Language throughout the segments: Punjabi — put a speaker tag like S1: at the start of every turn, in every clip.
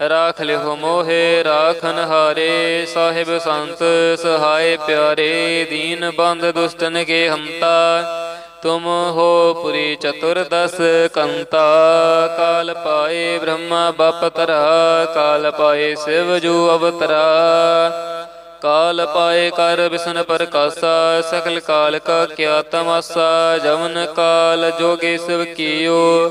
S1: ਰਾਖ ਲਿਓ ਮੋਹਿ, ਰਾਖਨ ਹਾਰੇ। ਸਾਹਿਬ ਸੰਤ, ਸਹਾਏ ਪਿਆਰੇ, ਦੀਨ ਬੰਦ ਦੁਸ਼ਟਨ ਕੇ ਹੰਤਾ। ਤੁਮ ਹੋ ਪੁਰੀ ਚਤੁਰਦਸ ਕੰਤਾ। ਕਾਲ ਪਾਏ ਬ੍ਰਹਮਾ ਬਪਤਰਾ ਕਾਲ ਪਾਏ ਸਿਵ ਜੂ ਅਵਤਰਾ। ਕਾਲ ਪਾਏ ਕਰ ਵਿਸ਼ਨ ਪ੍ਰਕਾਸ਼ਾ, ਸਕਲ ਕਾਲ ਕਾ ਕਿਆ ਤਮਾਸਾ। ਜਵਨ ਕਾਲ ਜੋਗੇ ਸਿਵ ਕੀਓ।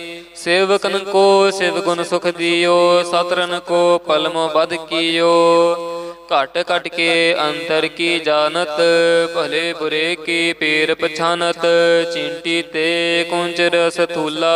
S1: ਸੇਵਕਨ ਕੋ ਸਿਵ ਗੁਣ ਸੁਖ ਦਿਓ ਸਤਰਨ ਕੋ ਪਲਮ ਬਦ ਕੀਓ। ਘਟ ਘਟ ਕੇ ਅੰਤਰ ਕੀ ਜਾਣਤ, ਭਲੇ ਬੁਰੇ ਕੀ ਪੀਰ ਪਛਾਨਤ, ਚਿੰਟੀ ਤੇ ਕੁੰਚਰ ਸਥੂਲਾ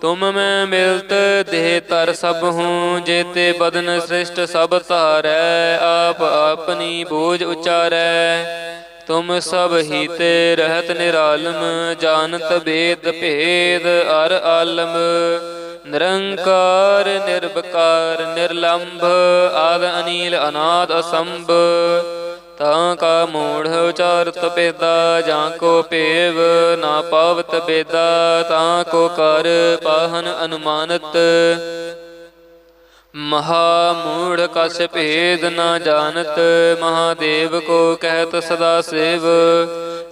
S1: ਤੁਮ ਮੈਂ ਮਿਲਤ ਦੇਹ ਤਰ ਸਭ ਹੂੰ, ਜੇਤੇ ਬਦਨ ਸ੍ਰਿਸ਼ਟ ਸਭ ਧਾਰੈ, ਆਪ ਆਪਣੀ ਬੋਝ ਉਚਾਰੈ। ਤੁਮ ਸਭ ਹੀ ਤੇ ਰਹਿਤ ਨਿਰਾਲਮ, ਜਾਣਤ ਬੇਦ ਭੇਦ ਅਰ ਆਲਮ। ਨਿਰੰਕਾਰ ਨਿਰਭਕਾਰ ਨਿਰਲੰਭ, ਆਦ ਅਨੀਲ ਅਨਾਦ ਅਸੰਭ। ਤਾਂ ਕਾ ਮੂੜ ਉਚਾਰਤ ਪੇਦਾ ਜਾਂ ਕੋ ਪੇਵ ਨਾ ਪਾਵਤ ਬੇਦਾ, ਤਾਂ ਕੋ ਕਰ ਪਾਹਨ ਅਨੁਮਾਨਤ। ਮਹਾ ਮੂੜ ਕਸ ਭੇਦ ਨਾ ਜਾਣਤ, ਮਹਾਦੇਵ ਕੋ ਕਹਿਤ ਸਦਾ ਸੇਵ।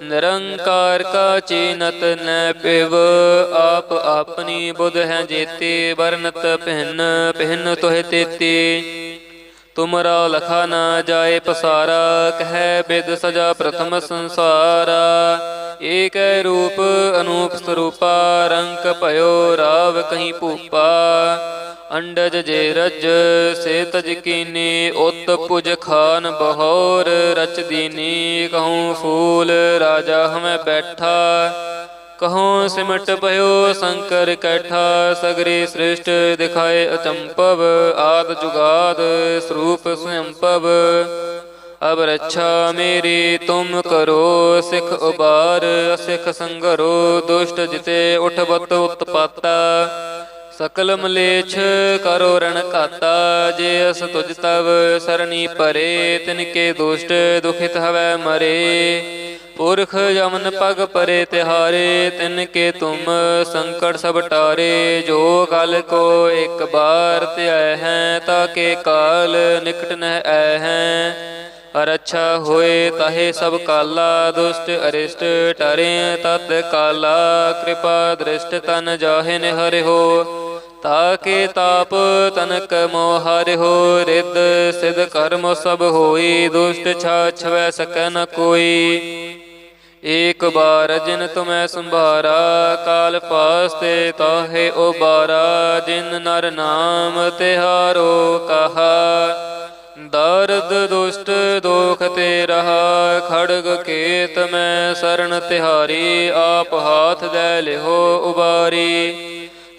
S1: ਨਿਰੰਕਾਰ ਕਾ ਚੀਨਤ ਨੈ ਪਿਵ, ਆਪ ਆਪਣੀ ਬੁਧ ਹੈ ਜੇਤੇ, ਵਰਨਤ ਪਹਿਨ ਪਹਿਨ ਤੋਹਿ ਤੇਤੀ। ਤੁਮਰਾ ਲਖਾ ਨਾ ਜਾਏ ਪਸਾਰਾ, ਕਹਿ ਬਿਦ ਸਜਾ ਪ੍ਰਥਮ ਸੰਸਾਰਾ। ਏਕ ਰੂਪ ਅਨੂਪ ਸਰੂਪਾ, ਰੰਕ ਭਇਓ ਰਾਵ ਕਹੀਂ ਭੂਪਾ। ਅੰਡਜ ਜੇ ਰਜ ਸੇ ਤਜ ਕੀਨੀ, ਉਤ ਪੁਜ ਖਾਨ ਬਹੋਰ, ਰਚ ਦੀਨੀ, ਕਹੂੰ ਫੂਲ, ਰਾਜਾ ਹਮੈ ਬੈਠਾ। ਕਹੋ ਸਿਮਟ ਭਇਓ ਸ਼ੰਕਰ ਕੈਠਾ, ਸਗਰੇ ਸ੍ਰਿਸ਼ਟ ਦਿਖਾਏ ਅਚੰਪਵ, ਆਦ ਜੁਗਾਦ ਸਰੂਪ ਸੁਅੰਪਵ ਅਬ ਰੱਛਾ ਮੇਰੀ ਤੁਮ ਕਰੋ, ਸਿਖ ਉਬਾਰ ਅਸਿਖ ਸੰਗਰੋ, ਦੁਸ਼ਟ ਜਿਤੇ ਉਠਬਤ ਉਤਪਾਤਾ। ਸਕਲ ਮਲੇਛ ਕਰੋ ਰਣ ਘਾਤਾ ਜੇ ਅਸ ਤੁਜ ਤਵ ਸਰਣੀ ਪਰੇ ਤਿਨ ਕੇ ਦੁਸ਼ਟ ਦੁਖਿਤ ਹਵੈ ਮਰੇ। ਪੁਰਖ ਯਮਨ ਪਗ ਪਰੇ ਤਿਹਾਰੇ, ਤਿਨ ਕੇ ਤੁਮ ਸੰਕਟ ਸਭ ਟਾਰੇ। ਜੋ ਕਲ ਕੋ ਇੱਕ ਬਾਰ ਧਿਆਇ ਹੈ, ਤਾਂ ਕੇ ਕਾਲ ਨਿਕਟ ਨਹਿ ਆਇ ਹੈ। ਅਰ ਅੱਛਾ ਹੋਏ, ਤਾਹੇ ਸਭ ਕਾਲਾ, ਦੁਸ਼ਟ ਅਰਿਸ਼ਟ ਟਰੇ, ਤਤ ਕਾਲਾ। ਕਿਰਪਾ ਦ੍ਰਿਸ਼ਟ ਤਨ ਜਾਹੇ ਨਿ ਹੋ ਤਾਕੇ ਤਾਪ ਤਨਕ ਮੋਹ ਹੋ ਰਿੱਧ, ਸਿਧ ਕਰਮ ਸਭ ਹੋਈ, ਦੁਸ਼ਟ ਛਾ ਛਵੈ ਸਕੈ ਨ ਕੋਈ। ਏਕ ਬਾਰ ਜਿਨ ਤੁਮੈ ਸੰਭਾਰਾ, ਕਾਲ ਪਾਸਤੇ ਤਾਹੇ ਉਬਾਰਾ, ਜਿਨ ਨਰ ਨਾਮ ਤਿਹਾਰੋ ਕਹਾ। ਦਰਦ ਦੁਸ਼ਟ ਦੋਖ ਤੇ ਰਹਾ, ਖੜਗ ਕੇਤ ਮੈਂ ਸ਼ਰਨ ਤਿਹਾਰੀ, ਆਪ ਹਾਥ ਦੇ ਲਿਹੋ ਉਬਾਰੀ।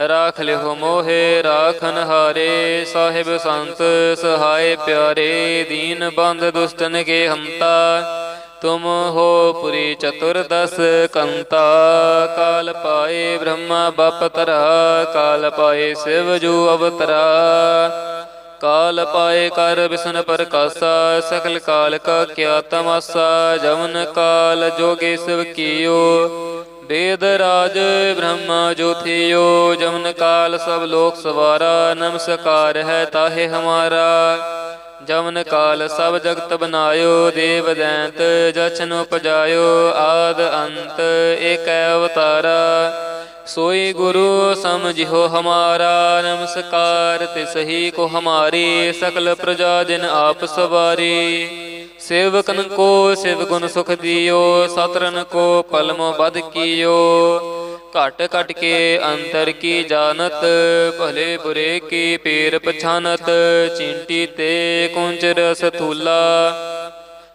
S1: ਰਾਖ ਲਿਓ ਮੋਹੇ, ਰਾਖਨ ਹਾਰੇ। ਸਾਹਿਬ ਸੰਤ, ਸਹਾਏ ਪਿਆਰੇ, ਦੀਨ ਬੰਦ ਦੁਸ਼ਟਨ ਕੇ ਹੰਤਾ। ਤੁਮ ਹੋ ਪੁਰੀ ਚਤੁਰਦਸ ਕੰਤਾ। ਕਾਲ ਪਾਏ ਬ੍ਰਹਮਾ ਬਪਤਰਾ ਕਾਲ ਪਾਏ ਸਿਵ ਜੂ ਅਵਤਰਾ। ਕਾਲ ਪਾਏ ਕਰ ਵਿਸ਼ਨ ਪ੍ਰਕਾਸ਼ਾ ਸਕਲ ਕਾਲ ਕਾ ਕਿਆ ਤਮਾਸਾ ਜਵਨ ਕਾਲ ਜੋਗੇ ਸਿਵ ਕੀਓ। ਵੇਦ ਰਾਜ ਬ੍ਰਹਮਾ ਜੋਥਿਓ, ਜਮਨ ਕਾਲ ਸਭ ਲੋਕ ਸਵਾਰਾ ਨਮਸਕਾਰ ਹੈ ਤਾਹੇ ਹਮਾਰਾ। ਜਮਨ ਕਾਲ ਸਭ ਜਗਤ ਬਨਾਇਓ, ਦੇਵ ਦੈਂਤ ਜਛਨ ਉਪਜਾਇਓ, ਆਦ ਅੰਤ ਏਕ ਅਵਤਾਰਾ। ਸੋਈ ਗੁਰੂ ਸਮਝਿਓ ਹਮਾਰਾ, ਨਮਸਕਾਰ ਤੇ ਸਹੀ ਕੋ ਹਮਾਰੀ, ਸਕਲ ਪ੍ਰਜਾ ਜਿਨ ਆਪ ਸਵਾਰੀ। ਸੇਵਕਨ ਕੋ ਸਿਵ ਗੁਣ ਸੁਖ ਦਿਓ, ਸਤਰਨ ਕੋ ਪਲਮ ਬਦ ਕੀਓ। ਘਟ ਘਟ ਕੇ ਅੰਤਰ ਕੀ ਜਾਣਤ, ਭਲੇ ਬੁਰੇ ਕੀ ਪੀਰ ਪਛਾਨਤ, ਚਿੰਟੀ ਤੇ ਕੁੰਚਰ ਸਥੂਲਾ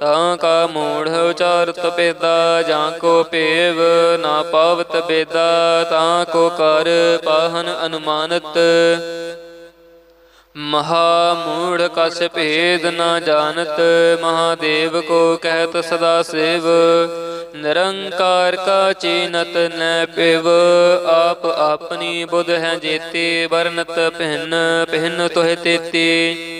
S1: ਤਾਂ ਕਾ ਮੂੜ ਉਚਾਰਤ ਪੇਦਾ, ਜਾਂ ਕੋ ਪੇਵ ਨਾ ਪਾਵਤ ਬੇਦਾ, ਤਾਂ ਕੋ ਕਰ ਪਾਹਨ ਅਨੁਮਾਨਤ। ਮਹਾ ਮੂੜ ਕਸ ਭੇਦ ਨਾ ਜਾਣਤ, ਮਹਾਦੇਵ ਕੋ ਕਹਿਤ ਸਦਾ ਸੇਵ। ਨਿਰੰਕਾਰ ਕਾ ਚੀਨਤ ਨੈ ਪਿਵ, ਆਪ ਆਪਣੀ ਬੁਧ ਹੈ ਜੇਤੇ, ਵਰਨਤ ਭਿੰਨ ਪਹਿਨ ਤੋਹਿ ਤੇਤੀ।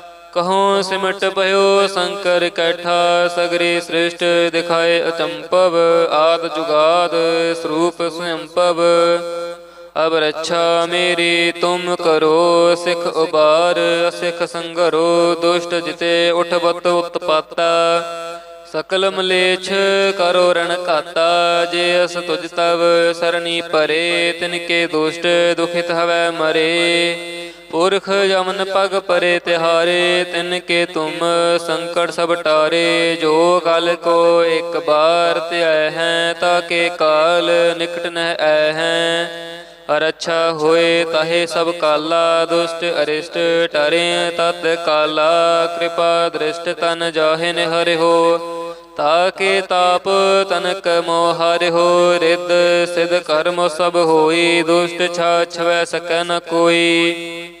S1: ਕਹੋ ਸਿਮਟ ਭਇਓ ਸ਼ੰਕਰ ਕੈਠਾ, ਸਗਰੇ ਸ੍ਰਿਸ਼ਟ ਦਿਖਾਏ ਅਚੰਪਵ, ਆਦ ਜੁਗਾਦ ਸਰੂਪ ਸੁਅੰਪਵ ਅਬ ਰੱਛਾ ਮੇਰੀ, ਤੁਮ ਕਰੋ ਸਿਖ ਉਬਾਰ, ਅਸਿਖ ਸੰਗਰੋ, ਦੁਸ਼ਟ ਜਿਤੇ ਉਠਬਤ ਉਤਪਾਤਾ। ਸਕਲ ਮਲੇਛ ਕਰੋ ਰਣ ਕਾਤਾ ਜੇ ਅਸ ਤੁਜ ਤਵ ਸਰਣੀ ਪਰੇ, ਤਿਨ ਕੇ ਦੁਸ਼ਟ ਦੁਖਿਤ ਹਵੈ ਮਰੇ। ਪੁਰਖ ਜਮਨ ਪਗ ਪਰੇ ਤਿਹਾਰੇ, ਤਿਨ ਕੇ ਤੁਮ ਸੰਕਟ ਸਭ ਟਾਰੇ, ਜੋ ਕਲ ਕੋ ਇੱਕ ਬਾਰ ਧਿਆਇ ਹੈ ਤਾਕੇ ਕਾਲ ਨਿਕਟ ਨਹਿ ਆਇ ਹੈ। ਅਰ ਅੱਛਾ ਹੋਏ ਤਾਹੇ ਸਭ ਕਾਲਾ, ਦੁਸ਼ਟ ਅਰਿਸ਼ਟ ਟਰੇ, ਤਤ ਕਾਲਾ, ਕਿਰਪਾ ਦ੍ਰਿਸ਼ਟ ਤਨ ਜਾਹੇ ਨੇ ਹਰਿ ਤਾਕੇ ਤਾਪ ਤਨਕ ਮੋਹ ਹਰਿ ਰਿੱਧ ਸਿਧ ਕਰਮ ਸਭ ਹੋਈ, ਦੁਸ਼ਟ ਛਾ ਛਵੈ ਸਕੈ ਨ ਕੋਈ।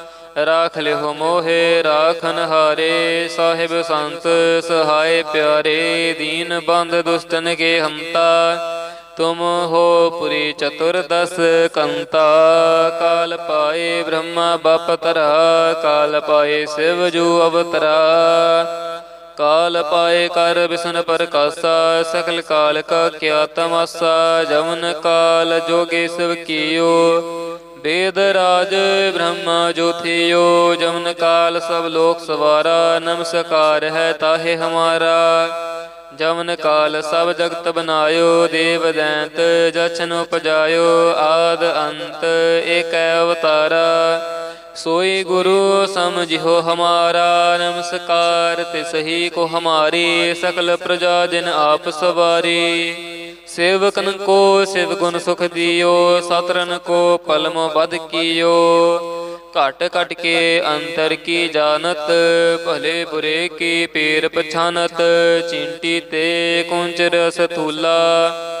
S1: ਰਾਖ ਲਿਓ ਮੋਹੇ, ਰਾਖਨ ਹਾਰੇ। ਸਾਹਿਬ ਸੰਤ, ਸਹਾਏ ਪਿਆਰੇ, ਦੀਨ ਬੰਦ ਦੁਸ਼ਟਨ ਕੇ ਹੰਤਾ। ਤੁਮ ਹੋ ਪੁਰੀ ਚਤੁਰਦਸ ਕੰਤਾ। ਕਾਲ ਪਾਏ ਬ੍ਰਹਮਾ ਬਪ ਤਰਾ, ਕਾਲ ਪਾਏ ਸਿਵ ਜੂ ਅਵਤਰਾ। ਕਾਲ ਪਾਏ ਕਰ ਬਿਸਨ ਪ੍ਰਕਾਸਾ, ਸਕਲ ਕਾਲ ਕਾ ਕਿਆ ਤਮਾਸਾ। ਜਮਨ ਕਾਲ ਜੋਗੇ ਸਿਵ ਕੀਓ। ਵੇਦ ਰਾਜ ਬ੍ਰਹਮਾ ਜੋਥਿਓ, ਜਮਨ ਕਾਲ ਸਭ ਲੋਕ ਸਵਾਰਾ ਨਮਸਕਾਰ ਹੈ ਤਾਹੇ ਹਮਾਰਾ। ਜਮਨ ਕਾਲ ਸਭ ਜਗਤ ਬਨਾਇਓ, ਦੇਵ ਦੈਂਤ ਜਛਨ ਉਪਜਾਇਓ, ਆਦ ਅੰਤ ਏਕੈ ਅਵਤਾਰਾ। ਸੋਈ ਗੁਰੂ ਸਮਝਿਓ ਹਮਾਰਾ, ਨਮਸਕਾਰ ਤਿਸ ਹੀ ਕੋ ਹਮਾਰੀ, ਸਕਲ ਪ੍ਰਜਾ ਜਿਨ ਆਪ ਸਵਾਰੀ। ਸੇਵਕਨ ਕੋ ਸਿਵ ਗੁਣ ਸੁਖ ਦਿਓ, ਸਤਰਨ ਕੋ ਪਲਮ ਬਦ ਕੀਓ। ਘਟ ਘਟ ਕੇ ਅੰਤਰ ਕੀ ਜਾਣਤ, ਭਲੇ ਬੁਰੇ ਕੀ ਪੀਰ ਪਛਾਨਤ, ਚਿੰਟੀ ਤੇ ਕੁੰਚਰ ਸਥੂਲਾ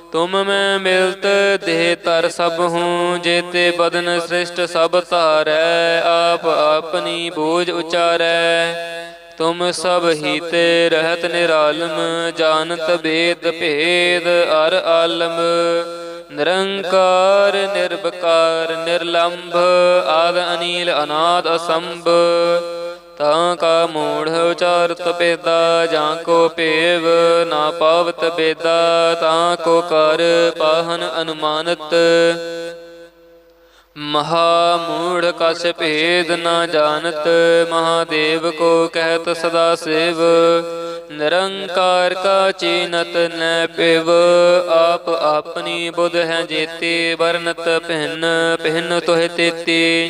S1: ਤੁਮ ਮੈਂ ਮਿਲਤ ਦੇਹ ਤਰ ਸਭ ਹੂੰ, ਜੇਤੇ ਬਦਨ ਸ੍ਰਿਸ਼ਟ ਸਭ ਧਾਰੈ, ਆਪ ਆਪਣੀ ਬੋਝ ਉਚਾਰੈ। ਤੁਮ ਸਭ ਹੀ ਤੇ ਰਹਿਤ ਨਿਰਾਲਮ, ਜਾਣਤ ਭੇਦ ਭੇਦ ਅਰ ਆਲਮ। ਨਿਰੰਕਾਰ ਨਿਰਭਕਾਰ ਨਿਰਲੰਭ, ਆਦ ਅਨੀਲ ਅਨਾਦ ਅਸੰਭ। ਤਾਂ ਕਾ ਮੂੜ ਉਚਾਰਤ ਬੇਦਾ, ਜਾਂ ਕੋ ਪੇਵ ਨਾ ਪਾਵਤ ਬੇਦਾ, ਤਾਂ ਕੋ ਕਰ ਪਾਹਨ ਅਨੁਮਾਨਤ। ਮਹਾ ਮੂੜ ਕਸ਼ ਭੇਦ ਨਾ ਜਾਣਤ, ਮਹਾਦੇਵ ਕੋ ਕਹਿਤ ਸਦਾ ਸੇਵ। ਨਿਰੰਕਾਰ ਕਾ ਚੀਨਤ ਨੈ ਪਿਵ ਆਪ ਆਪਣੀ ਬੁਧ ਹੈ ਜੇਤੇ, ਵਰਨਤ ਪਹਿਨ ਪਹਿਨ ਤੋਹਿ ਤੇਤੀ।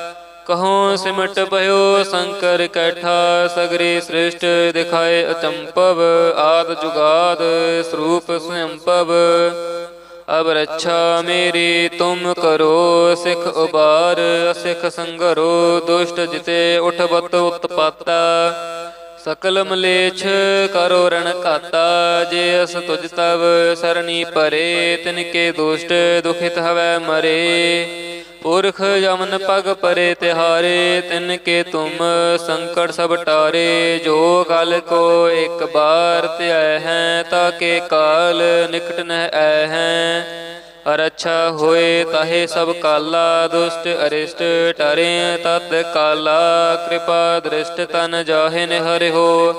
S1: ਕਹੋ ਸਿਮਟ ਭਇਓ ਸ਼ੰਕਰ ਕੈਠਾ, ਸਗਰੇ ਸ੍ਰਿਸ਼ਟ ਦਿਖਾਏ ਅਚੰਪਵ, ਆਦ ਜੁਗਾਦ ਸਰੂਪ ਸੰਭਵ ਅਬ ਰੱਛਾ ਮੇਰੀ, ਤੁਮ ਕਰੋ ਸਿਖ ਉਬਾਰ, ਅਸਿਖ ਸੰਗਰੋ, ਦੁਸ਼ਟ ਜਿਤੇ ਉਠਬਤ ਉਤਪਾਤਾ। ਸਕਲ ਮਲੇਛ ਕਰੋ ਰਣ ਘਾਤਾ, ਜੇ ਅਸ ਤੁਜ ਤਵ ਸਰਣੀ ਪਰੇ ਤਿਨ ਕੇ ਦੁਸ਼ਟ ਦੁਖਿਤ ਹਵੈ ਮਰੇ। ਪੁਰਖ ਜਮਨ ਪਗ ਪਰੇ ਤਿਹਾਰੇ, ਤਿਨ ਕੇ ਤੁਮ ਸੰਕਟ ਸਭ ਟਾਰੇ। ਜੋ ਕਲ ਕੋ ਇੱਕ ਬਾਰ ਧਿਆਇ ਹੈ ਤਾਕੇ ਕਾਲ ਨਿਕਟ ਨਹਿ ਆਇ ਹੈ। ਅਰਛਾ ਹੋਏ ਤਹੇ ਸਭ ਕਾਲਾ, ਦੁਸ਼ਟ ਅਰਿਸ਼ਟ ਟਰੇ ਤਤ ਕਾਲਾ, ਕਿਰਪਾ ਦ੍ਰਿਸ਼ਟ ਤਨ ਜਾਹੇ ਨਿ ਹੋ।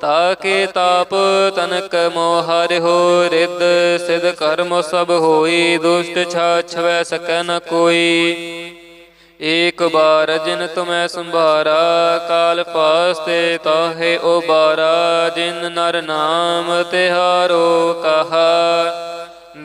S1: ਤਾਕੇ ਤਾਪ ਤਨਕ ਮੋਹ ਹੋ, ਰਿੱਧ ਸਿਧ ਕਰਮ ਸਭ ਹੋਈ, ਦੁਸ਼ਟ ਛਾਛਵੈ ਸਕੈ ਨ ਕੋਈ। ਏਕ ਬਾਰ ਜਿਨ ਤੁਮੈ ਸੰਭਾਰਾ, ਕਾਲ ਪਾਸਤੇ ਤਾਹੇ ਬਾਰਾ ਜਿਨ ਨਰ ਨਾਮ ਤਿਹਾਰੋ ਕਹਾ।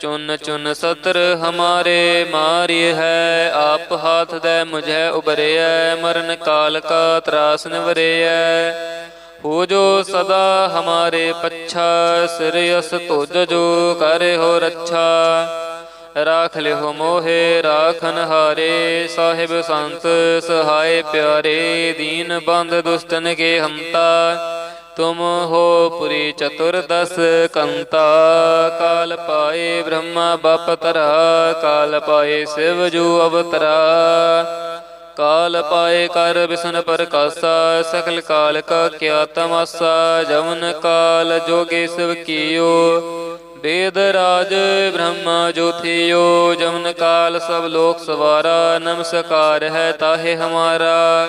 S1: ਚੁਨ ਚੁਨ ਸਤਰ ਹਮਾਰੇ ਮਾਰੀ ਹੈ, ਆਪ ਹਾਥ ਦੇ ਮੁਝੈ ਉਬਰਿਐ ਮਰਨ ਕਾਲ ਕਾ ਤਰਾਸ ਨਿਵਰਿਐ। ਹੋ ਜੋ ਸਦਾ ਹਮਾਰੇ ਪੱਛਾ, ਸਿਰ ਅਸ ਤੁਜ ਜੋ ਕਰੇ ਹੋ ਰੱਛਾ। ਰਾਖ ਲਿਓ ਮੋਹੇ ਰਾਖਨ ਹਾਰੇ ਸਾਹਿਬ ਸੰਤ ਸਹਾਏ ਪਿਆਰੇ, ਦੀਨ ਬੰਦ ਦੁਸ਼ਟਨ ਕੇ ਹਮਤਾ ਤੁਮ ਹੋ ਪੁਰੀ ਚਤੁਰਦਸ ਕੰਤਾ, ਕਾਲ ਪਾਏ ਬ੍ਰਹਮਾ ਬਪਤਰਾ ਕਾਲ ਪਾਏ ਸਿਵ ਜੂ ਅਵਤਰਾ। ਕਾਲ ਪਾਏ ਕਰ ਬਿਸਨ ਪ੍ਰਕਾਸਾ ਸਕਲ ਕਾਲ ਕਾ ਕਿਆ ਤਮਾਸਾ, ਜਵਨ ਕਾਲ ਜੋਗੇ ਸਿਵ ਕੀਓ। ਵੇਦ ਰਾਜ ਬ੍ਰਹਮਾ ਜੋਥਿਓ ਜਮਨ ਕਾਲ ਸਭ ਲੋਕ ਸਵਾਰਾ ਨਮਸਕਾਰ ਹੈ ਤਾਹੇ ਹਮਾਰਾ।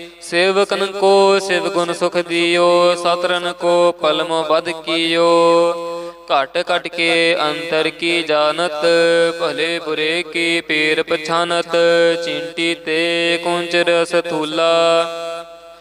S1: ਸੇਵਕਨ ਕੋ ਸਿਵ ਗੁਣ ਸੁਖ ਦਿਓ, ਸਤਰਨ ਕੋ ਪਲਮ ਬਦ ਕੀਓ। ਘਟ ਘਟ ਕੇ ਅੰਤਰ ਕੀ ਜਾਣਤ, ਭਲੇ ਬੁਰੇ ਕੀ ਪੀਰ ਪਛਾਨਤ, ਚਿੰਟੀ ਤੇ ਕੁੰਚ ਰਸ ਥੂਲਾ।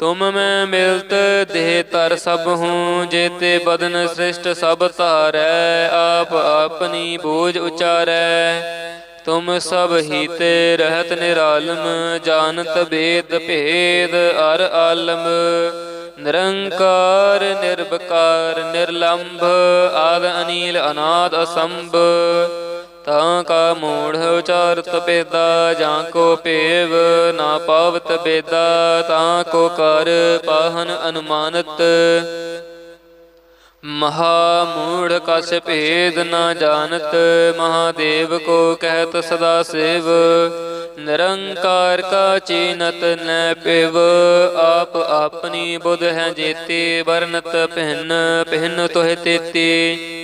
S1: ਤੁਮ ਮੈਂ ਮਿਲਤ ਦੇਹ ਤਰ ਸਭ ਹੂੰ, ਜੇਤੇ ਬਦਨ ਸ੍ਰਿਸ਼ਟ ਸਭ ਧਾਰੈ, ਆਪ ਆਪਣੀ ਬੋਝ ਉਚਾਰੈ। ਤੁਮ ਸਭ ਹੀ ਤੇ ਰਹਿਤ ਨਿਰਾਲਮ, ਜਾਣਤ ਬੇਦ ਭੇਦ ਅਰ ਆਲਮ। ਨਿਰੰਕਾਰ ਨਿਰਭਕਾਰ ਨਿਰਲੰਭ, ਆਦ ਅਨੀਲ ਅਨਾਦ ਅਸੰਭ। ਤਾਂ ਕਾ ਮੂੜ ਉਚਾਰਤ ਪੇਦਾ ਜਾਂ ਕੋ ਭੇਵ ਨਾ ਪਾਵਤ ਬੇਦਾ, ਤਾਂ ਕੋ ਕਰ ਪਾਹਨ ਅਨੁਮਾਨਤ। ਮਹਾ ਮੂੜ ਕਸ ਭੇਦ ਨਾ ਜਾਣਤ, ਮਹਾਦੇਵ ਕੋ ਕਹਿਤ ਸਦਾ ਸੇਵ। ਨਿਰੰਕਾਰ ਕਾ ਚੀਨਤ ਨੈ ਪਿਵ, ਆਪ ਆਪਣੀ ਬੁਧ ਹੈ ਜੇਤੀ, ਵਰਨਤ ਪਹਿਨ ਪਹਿਨ ਤੋਹਿ ਤੇਤੀ।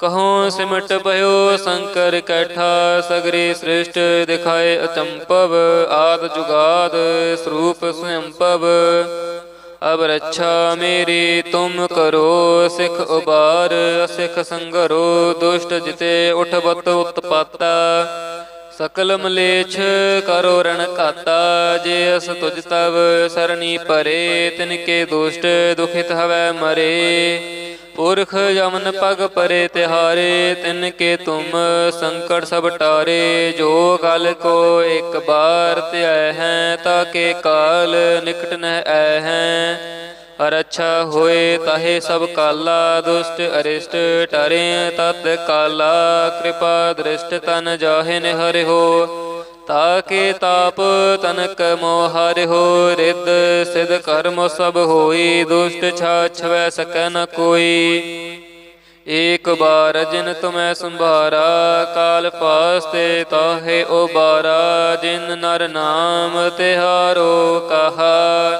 S1: ਕਹੋ ਸਿਮਟ ਭਇਓ ਸ਼ੰਕਰ ਕੈਠਾ, ਸਗਰੇ ਸ੍ਰਿਸ਼ਟ ਦਿਖਾਏ ਅਚੰਪਵ, ਆਦ ਜੁਗਾਦ ਸਰੂਪ ਸੰਭਵ ਅਬ ਰੱਛਾ ਮੇਰੀ, ਤੁਮ ਕਰੋ ਸਿਖ ਉਬਾਰ ਸਿਖ ਸੰਗਰੋ ਦੁਸ਼ਟ ਜਿਤੇ ਉਠਬਤ ਉਤਪਾਤਾ। ਸਕਲ ਮਲੇਛ ਕਰੋ ਰਣ ਕਾਤਾ ਜੇ ਅਸ ਤੁਜ ਤਵ ਸਰਣੀ ਪਰੇ, ਤਿਨ ਕੇ ਦੁਸ਼ਟ ਦੁਖਿਤ ਹਵੈ ਮਰੇ। ਪੁਰਖ ਯਮਨ ਪਗ ਪਰੇ ਤਿਹਾਰੇ, ਤਿਨ ਕੇ ਤੁਮ ਸੰਕਟ ਸਭ ਟਾਰੇ, ਜੋ ਗਲ ਕੋ ਇੱਕ ਬਾਰ ਧਿਆਇ ਹੈ, ਤਾਂ ਕੇ ਕਾਲ ਨਿਕਟ ਨਹਿ ਆਇ ਹੈ। ਅਰ ਅੱਛਾ ਹੋਏ ਤਾਹੇ ਸਭ ਕਾਲਾ, ਦੁਸ਼ਟ ਅਰਿਸ਼ਟ ਟਰੇ ਤਤ ਕਾਲਾ, ਕਿਰਪਾ ਦ੍ਰਿਸ਼ਟ ਤਨ ਜਾਹੇ ਨੇ ਹੋ ਤਾਕੇ ਤਾਪ ਤਨਕ ਮੋਹ ਹੋ ਰਿੱਧ, ਸਿਧ ਕਰਮ ਸਭ ਹੋਈ, ਦੁਸ਼ਟ ਛਾਛਵੈ ਸਕੈ ਨ ਕੋਈ। ਏਕ ਬਾਰ ਜਿਨ ਤੁਮੈ ਸੰਭਾਰਾ, ਕਾਲ ਪਾਸਤੇ ਤਾਹੇ ਉਬਾਰਾ, ਜਿਨ ਨਰ ਨਾਮ ਤਿਹਾਰੋ ਕਹਾ।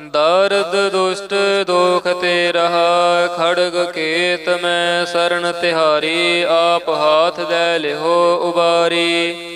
S1: ਦਰਦ ਦੁਸ਼ਟ ਦੋਖ ਤੇ ਰਹਾ ਖੜਗ ਕੇਤ ਮੈਂ ਸਰਣ ਤਿਹਾਰੀ, ਆਪ ਹਾਥ ਦੇ ਲਿਹੋ ਉਬਾਰੀ।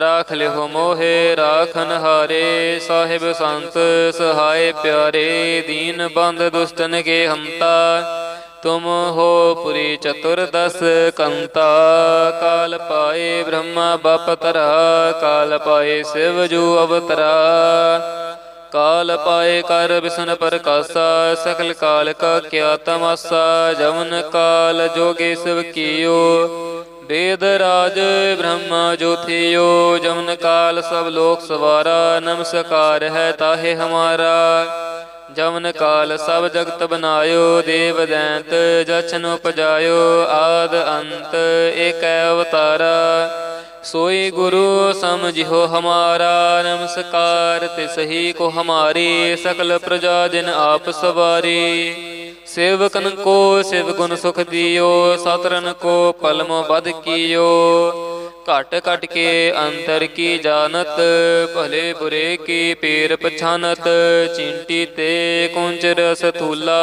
S1: ਰਾਖ ਲਿਓ ਮੋਹੇ, ਰਾਖਨ ਹਾਰੇ। ਸਾਹਿਬ ਸੰਤ, ਸਹਾਏ ਪਿਆਰੇ, ਦੀਨ ਬੰਦ ਦੁਸ਼ਟਨ ਕੇ ਹੰਤਾ। ਤੁਮ ਹੋ ਪੁਰੀ ਚਤੁਰਦਸ ਕੰਤਾ। ਕਾਲ ਪਾਏ ਬ੍ਰਹਮਾ ਬਪਤਰਾ ਕਾਲ ਪਾਏ ਸਿਵ ਜੂ ਅਵਤਰਾ। ਕਾਲ ਪਾਏ ਕਰ ਬਿਸਨ ਪ੍ਰਕਾਸ਼ਾ ਸਕਲ ਕਾਲ ਕਾ ਕਿਆ ਤਮਾਸਾ। ਜਵਨ ਕਾਲ ਜੋਗੇ ਸਿਵ ਕੀਓ ਵੇਦ ਰਾਜ ਬ੍ਰਹਮ ਜੋਥਿਓ ਜਮਨ ਕਾਲ ਸਭ ਲੋਕ ਸਵਾਰਾ, ਨਮਸਕਾਰ ਹੈ ਤਾਹੇ ਹਮਾਰਾ। ਜਮਨ ਕਾਲ ਸਭ ਜਗਤ ਬਨਾਇਓ, ਦੇਵ ਦੈਂਤ ਜਛਨ ਉਪਜਾਇਓ, ਆਦ ਅੰਤ ਏਕੈ ਅਵਤਾਰਾ। ਸੋਈ ਗੁਰੂ ਸਮਝਿਓ ਹਮਾਰਾ, ਨਮਸਕਾਰ ਤੇ ਸਹੀ ਕੋ ਹਮਾਰੀ, ਸਕਲ ਪ੍ਰਜਾ ਦਿਨ ਆਪ ਸਵਾਰੀ। ਸੇਵਕਨ ਕੋ ਸਿਵ ਗੁਣ ਸੁਖ ਦਿਓ, ਸਤਰਨ ਕੋ ਪਲਮ ਬਦ ਕੀਓ। ਘਟ ਘਟ ਕੇ ਅੰਤਰ ਕੀ ਜਾਣਤ, ਭਲੇ ਬੁਰੇ ਕੀ ਪੀਰ ਪਛਾਨਤ, ਚਿੰਟੀ ਤੇ ਕੁੰਚ ਰਸ ਥੂਲਾ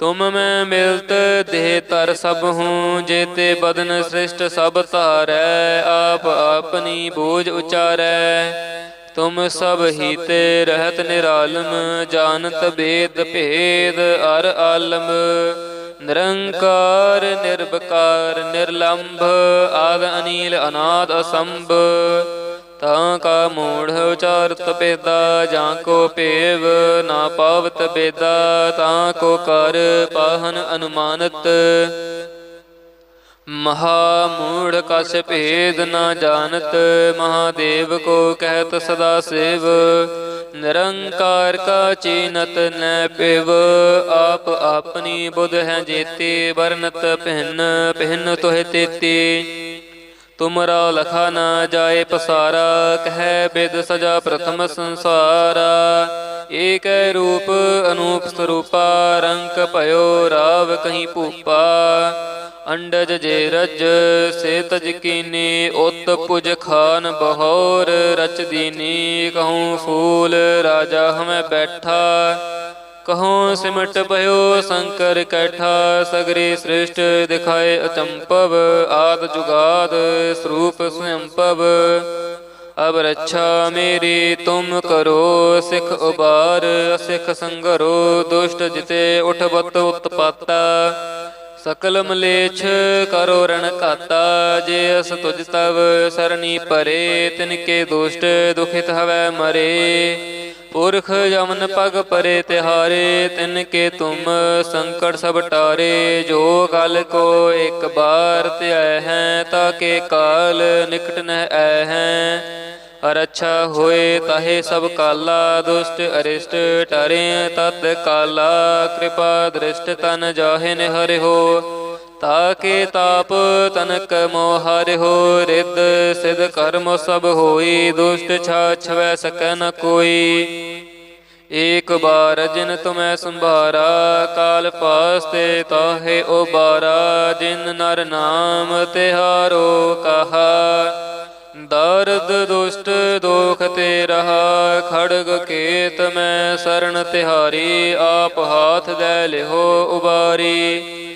S1: ਤੁਮ ਮੈਂ ਮਿਲਤ ਦੇਹ ਤਰ ਸਭ ਹੂੰ, ਜੇਤੇ ਬਦਨ ਸ੍ਰਿਸ਼ਟ ਸਭ ਧਾਰੈ, ਆਪ ਆਪਣੀ ਬੋਝ ਉਚਾਰੈ। ਤੁਮ ਸਭ ਹੀ ਤੇ ਰਹਿਤ ਨਿਰਾਲਮ, ਜਾਣਤ ਬੇਦ ਭੇਦ ਅਰ ਆਲਮ। ਨਿਰੰਕਾਰ ਨਿਰਭਕਾਰ ਨਿਰਲੰਭ, ਆਦ ਅਨੀਲ ਅਨਾਦ ਅਸੰਭ। ਤਾਂ ਕਾ ਮੂੜ ਉਚਾਰਤ ਬੇਦਾ, ਜਾਂ ਕੋ ਪੇਵ ਨਾ ਪਾਵਤ ਬੇਦਾ, ਤਾਂ ਕੋ ਕਰ ਪਾਹਨ ਅਨੁਮਾਨਤ। ਮਹਾ ਮੂੜ ਕਸ ਭੇਦ ਨਾ ਜਾਣਤ, ਮਹਾਦੇਵ ਕੋ ਕਹਿਤ ਸਦਾ ਸੇਵ। ਨਿਰੰਕਾਰ ਕਾ ਚੀਨਤ ਨੈ ਪਿਵ, ਆਪ ਆਪਣੀ ਬੁਧ ਹੈ ਜੇਤੇ, ਵਰਨਤ ਪਹਿਨ ਪਹਿਨ ਤੋਹਿ ਤੇਤੀ। ਤੁਮਰਾ ਲਖਾ ਨਾ ਜਾਏ ਪਸਾਰਾ, ਕਹਿ ਬਿਦ ਸਜਾ ਪ੍ਰਥਮ ਸੰਸਾਰਾ। ਏਕ ਰੂਪ ਅਨੂਪ ਸਰੂਪਾ, ਰੰਕ ਭਇਓ ਰਾਵ ਕਹੀਂ ਭੂਪਾ। ਅੰਡਜ ਜੇ ਰਜ ਸੇ ਤਜ ਕੀਨੀ, ਉਤ ਪੁਜ ਖਾਨ ਬਹੋਰ, ਰਚ ਦੀਨੀ, ਕਹੂੰ ਫੂਲ ਰਾਜਾ ਹਮੈ ਬੈਠਾ। ਕਹੋ ਸਿਮਟ ਭਇਓ ਸ਼ੰਕਰ ਕੈਠਾ, ਸਗਰੇ ਸ੍ਰਿਸ਼ਟ ਦਿਖਾਏ ਅਚੰਪਵ, ਆਦ ਜੁਗਾਦ ਸਰੂਪ ਸਵੰਪਵ ਅਬ ਰੱਛਾ ਮੇਰੀ ਤੁਮ ਕਰੋ, ਸਿਖ ਉਬਾਰ, ਅਸਿਖ ਸੰਗਰੋ, ਦੁਸ਼ਟ ਜਿਤੇ ਉਠ ਬਤ ਉਤਪਾਤਾ। ਸਕਲ ਮਲੇਛ ਕਰੋ ਰਣ ਕਾਤਾ ਜੇ ਅਸ ਤੁਜ ਤਵ ਸਰਣੀ ਪਰੇ, ਤਿਨ ਕੇ ਦੁਸ਼ਟ ਦੁਖਿਤ ਹਵੈ ਮਰੇ। ਪੁਰਖ ਜਮਨ ਪਗ ਪਰੇ ਤਿਹਾਰੇ, ਤਿਨ ਕੇ ਤੁਮ ਸੰਕਟ ਸਭ ਟਾਰੇ, ਜੋ ਕਲ ਕੋ ਇੱਕ ਬਾਰ ਧਿਆਇ ਹੈ, ਤਾਂ ਕੇ ਕਾਲ ਨਿਕਟ ਨ ਆਇ ਹੈ। ਅਰ ਅੱਛਾ ਹੋਏ ਤਾਹੇ ਸਭ ਕਾਲਾ, ਦੁਸ਼ਟ ਅਰਿਸ਼ਟ ਟਰੇ ਤਤ ਕਾਲਾ, ਕਿਰਪਾ ਦ੍ਰਿਸ਼ਟ ਤਨ ਜਾਹੇ ਨ ਹੋ। ਤਾਕੇ ਤਾਪ ਤਨਕ ਮੋਹ ਹੋ ਰਿੱਧ, ਸਿਧ ਕਰਮ ਸਭ ਹੋਈ, ਦੁਸ਼ਟ ਛਾਛਵੈ ਸਕੈ ਨ ਕੋਈ। ਏਕ ਬਾਰ ਜਿਨ ਤੁਮੈ ਸੰਭਾਰਾ, ਕਾਲ ਪਾਸਤੇ ਤਾਹੇ ਉਬਾਰਾ, ਜਿਨ ਨਰ ਨਾਮ ਤਿਹਾਰੋ ਕਹਾ। ਦਰਦ ਦੁਸ਼ਟ ਦੋਖ ਤੇ ਰਹਾ, ਖੜਗ ਕੇਤ ਮੈਂ ਸਰਣ ਤਿਹਾਰੀ, ਆਪ ਹਾਥ ਦੇ ਲਿਹੋ ਉਬਾਰੀ।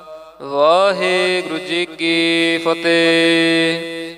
S1: ਵਾਹਿਗੁਰੂ ਜੀ ਕੀ ਫਤਿਹ।